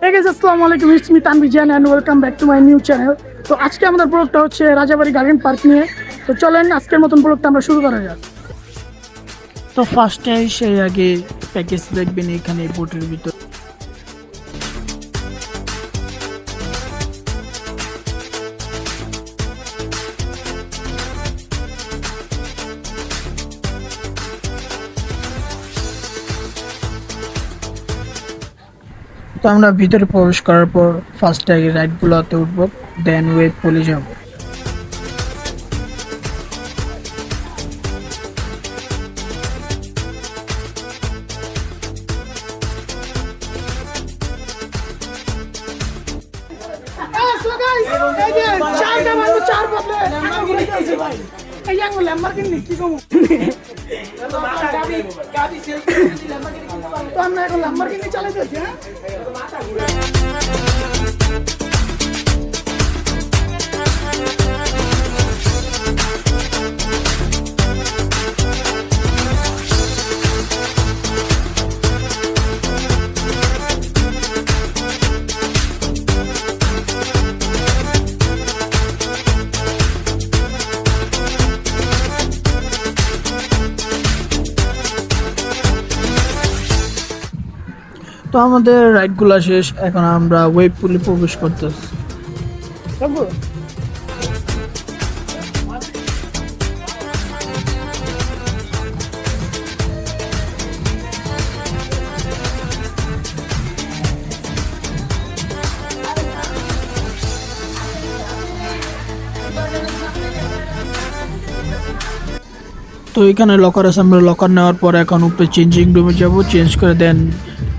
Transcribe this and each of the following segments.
আসসালামু আলাইকুম it's me Tanvi Jaan and welcome back to my new channel তো আজকে আমাদের ব্লগটা হচ্ছে রাজাবাড়ি গার্ডেন পার্ক নিয়ে। তো চলেন, আজকের মতন ব্লগটা আমরা শুরু করা যাক। তো ফার্স্টে সেই আগে প্যাকেজ দেখবেন এখানে বোটের ভিতর। তো আমরা ভিতরে প্রবেশ করার পর ফার্স্ট আগে রাইডগুলোতে উঠবো দেন ওয়েব পুলে যাব চার বদলে। এই যে আঙুল ল্যাম্বারগিনি কি কমু তো আমরা এখন ল্যাম্বারগিনি চালাইতেছি হ্যাঁ তো আমাদের রাইডগুলো শেষ এখন আমরা ওয়েব পুলে প্রবেশ করতেছি। তো এখানে লকার আছে আমরা লকার নেওয়ার পর এখন উপরে চেঞ্জিং রুমে যাব চেঞ্জ করে দেন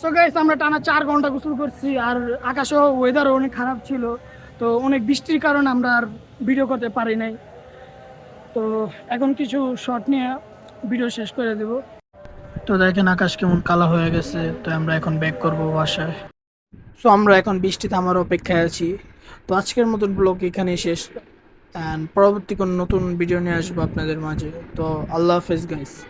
সো গাইস আমরা টানা চার ঘণ্টা গোসল করছি আর আকাশও ওয়েদারও অনেক খারাপ ছিল, তো অনেক বৃষ্টির কারণে আমরা আর ভিডিও করতে পারি নাই। তো এখন কিছু শর্ট নিয়ে ভিডিও শেষ করে দেব। তো দেখেন আকাশ কেমন কালা হয়ে গেছে, তো আমরা এখন ব্যাক করব বাসায়। সো আমরা এখন বৃষ্টিতে আমার অপেক্ষায় আছি। তো আজকের মতন ব্লগ এখানেই শেষ। অ্যান্ড পরবর্তী কোনো নতুন ভিডিও নিয়ে আসব আপনাদের মাঝে। তো আল্লাহ হাফেজ গাইস